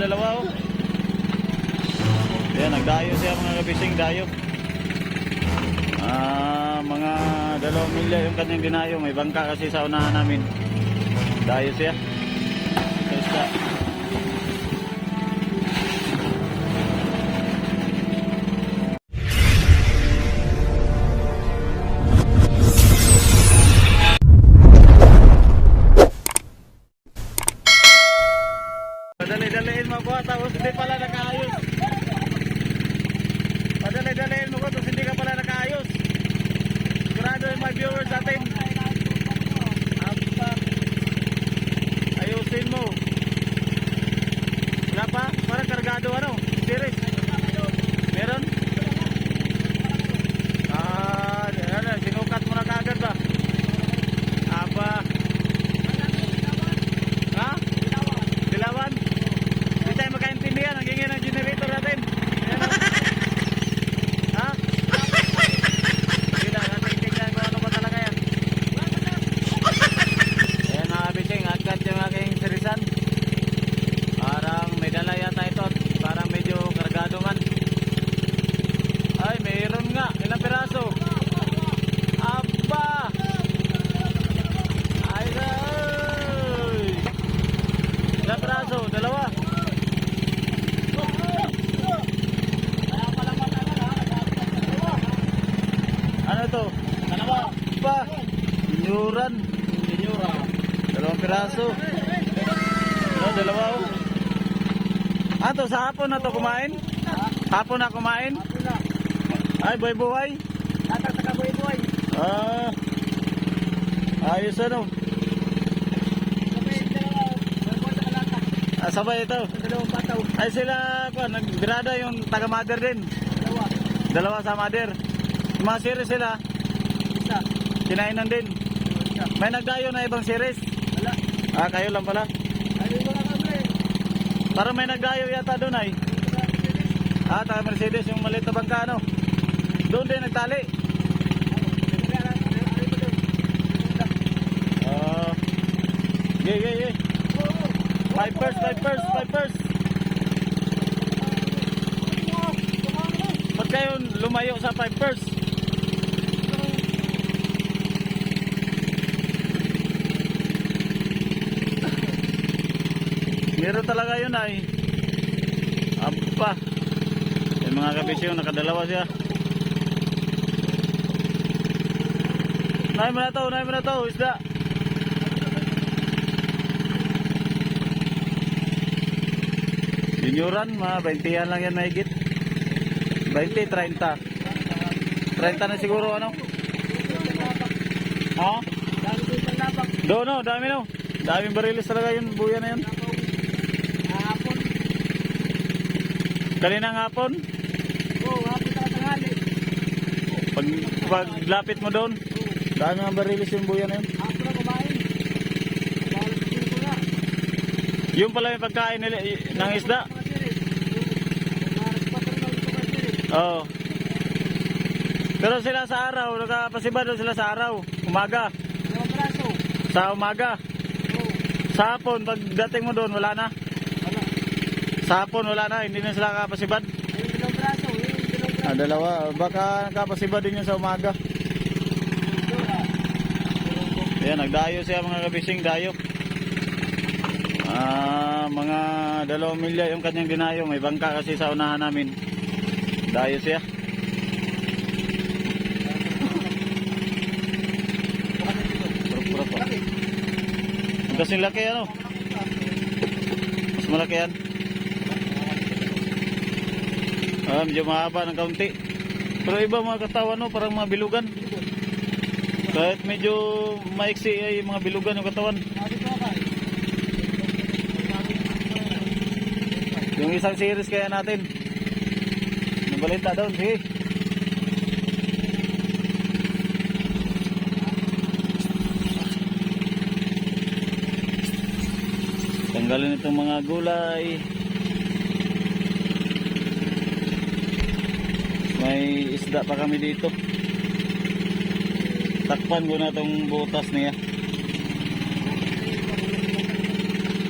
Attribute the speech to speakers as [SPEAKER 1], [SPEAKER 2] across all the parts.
[SPEAKER 1] dalawa oh. Yan, nagdayo siya mga kabising, dayo. Ah, mga dalawang milya yung kanyang dinayo. May bangka kasi sa unahan namin. Dayo siya. Padali-daliin mo ko tapos hindi ka pala nakaayos. Sigurado yung mga viewers natin. Ayusin mo. Wala pa? Parang kargado ano? Series. Meron? Ah, ano, sinukat mo na kagad ba? Apa? Ha? Dilawan? Hindi tayo magkaintindihan. Ang gingin ng generator natin. Ayan, oh. ha? Hindi na. Natin tingnan kung ano ba talaga yan. Ayan mga bising. Agad yung aking sirisan. Parang may dala yata ito. Parang medyo kargado man. Ay, mayroon nga. Ilang piraso? Aba! Ay, ay! Ilang piraso? Dalawa? Ano to? Dalawa. Pa. Inyuran. Inyura. Dalawang piraso. Ano, dalawa oh. Ah, sa hapon na to kumain? Hapon na kumain? Ay, buhay-buhay. Ah. Ayos ano. Ah, sabay ito. Ay sila, ko, nagbirada yung taga-mother din. Dalawa sa mother. Mga series sila, kinainan din. May nagdayo na ibang series. Ah, kayo lang pala. Parang may nagdayo yata doon ay. Ah, taga Mercedes yung maliit na bangka ano. Doon din nagtali. Ah. yeah, yeah, yeah. Five first, five first, five first. Ba't kayo lumayo sa five first? Meron talaga yun ay. Aba. Yung mga kabisyo, nakadalawa siya. Nahin mo na to, nahin mo na to, isda. Junioran, mga 20 yan lang yan mahigit. 20, 30. 30 na siguro ano? Ha? Do no, dami no. Daming barilis talaga yun, buya na yun. Kaninang hapon, pag, pag lapit mo doon, dami mga barilis yung buya na yun. Yung pala yung pagkain nila, ng isda. Oo. Pero sila sa araw, nakapasiba doon sila sa araw. Umaga. Sa umaga. Sa hapon, pagdating mo doon, wala na. Sa wala na. Hindi na sila nakapasibad. Ah, dalawa. Baka nakapasibad din yun sa umaga. Ayan, nagdayo siya mga kabising, dayo. Ah, mga dalawang milya yung kanyang dinayo. May bangka kasi sa unahan namin. Dayo siya. Ang kasing laki ano? Mas malaki yan. Ah, medyo mahaba ng kaunti. Pero iba mga katawan no, parang mga bilugan. Kahit medyo maiksi ay mga bilugan yung katawan. Yung isang series kaya natin. Nabalita doon, sige. Tanggalin itong mga gulay. May isda pa kami dito. Takpan ko na itong butas niya.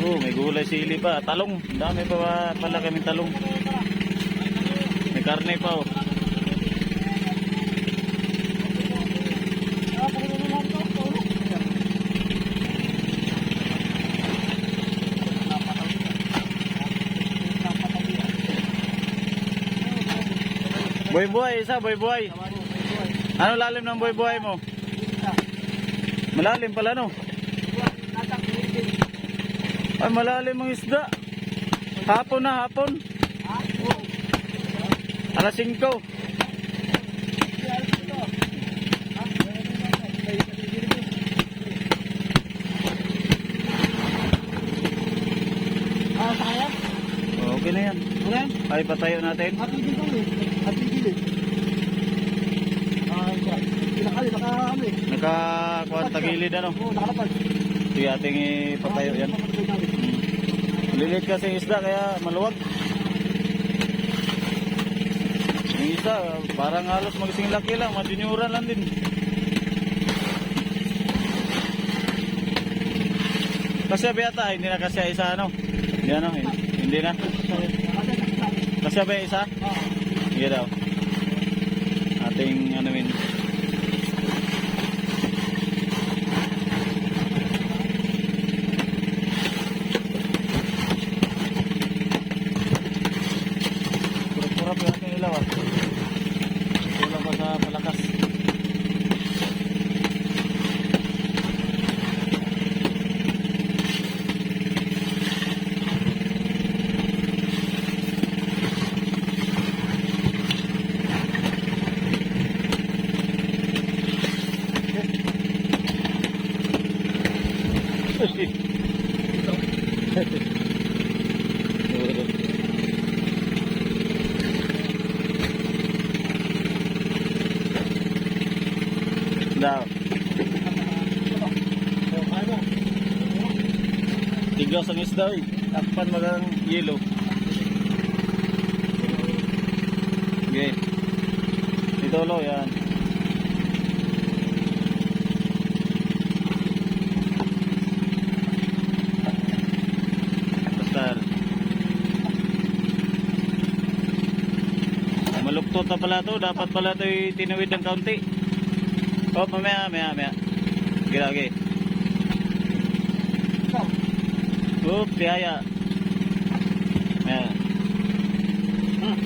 [SPEAKER 1] Oh, may gulay sili pa. Talong. Dami pa pala kami talong. May karne pa oh. Boy buhay, isa boy buhay. Ano lalim ng boy buhay mo? Malalim pala no? Ay malalim ang isda. Hapon na hapon. Alas 5.
[SPEAKER 2] Ah, kaya?
[SPEAKER 1] Okay na yan. Ay patayo natin.
[SPEAKER 2] Hati din kami. Hati din eh. Ah, siya. Pinakali, naka eh.
[SPEAKER 1] Nakakuha tagilid ano.
[SPEAKER 2] Oo, nakalapad.
[SPEAKER 1] Sige ating ipatayo yan. Lilit kasi isda kaya maluwag. Yung isa parang halos magising laki lang. Majunyuran lang din. Kasi yata hindi na kasi isa ano. Hindi ano, hindi na. Kasi ba isa? Sige daw. Ating ano yun. Kurap-kurap yung ating ilaw ah. Kulang pa sa palakas. Daw. Tigas ang isda eh. Takpan magang yellow. Okay. Dito lo yan. Basta. Maluktot na pala to. Dapat pala to tinuwid ng kaunti. Oh, mamaya, mamaya, mamaya. Okay. Oop, tihaya. Mamaya. Hmm.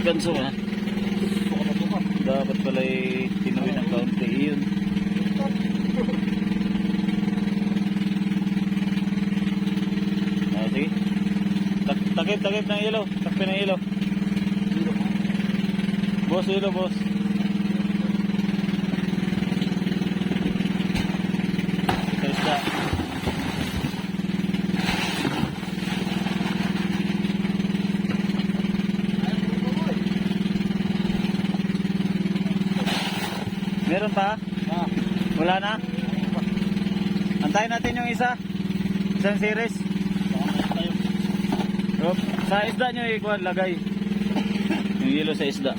[SPEAKER 1] Ganso ha. Dapat pala tinuwid ng kaunti. Iyon. Ah, takip, takip ng ilaw. Takpin ng ilaw. Boss, ilaw, boss. Sa isda. Meron pa?
[SPEAKER 2] Ah,
[SPEAKER 1] Wala na? Antayin natin yung isa. Isang series. Sa isda nyo ikuan lagay. Yelo sa isda.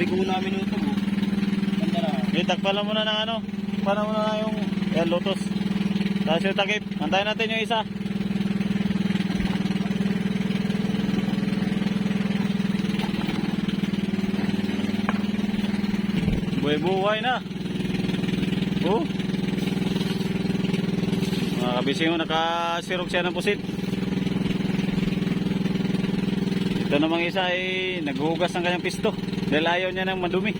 [SPEAKER 2] tubig ko muna minuto mo. Ganda na.
[SPEAKER 1] Eh, takpalan muna ng ano. Paano muna na yung yan, lotus. Tapos yung takip. Antayin natin yung isa. Buhay-buhay na. Oh. Mga kabising mo, nakasirok siya ng pusit. Ito namang isa ay naghuhugas ng kanyang pisto. Dahil ayaw niya ng madumi.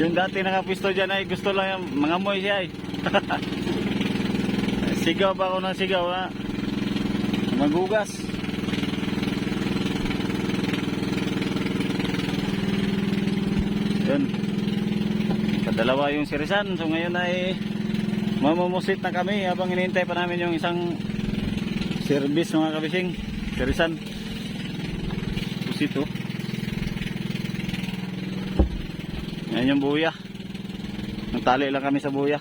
[SPEAKER 1] yung dati nakapisto dyan ay gusto lang yung mga moy siya ay. sigaw pa ako ng sigaw ha. Maghugas. Yun. Kadalawa yung sirisan. So ngayon ay mamumusit na kami habang hinihintay pa namin yung isang service mga kabising. Sirisan. Pusit oh. Yan yung buya. Nagtali lang kami sa buya.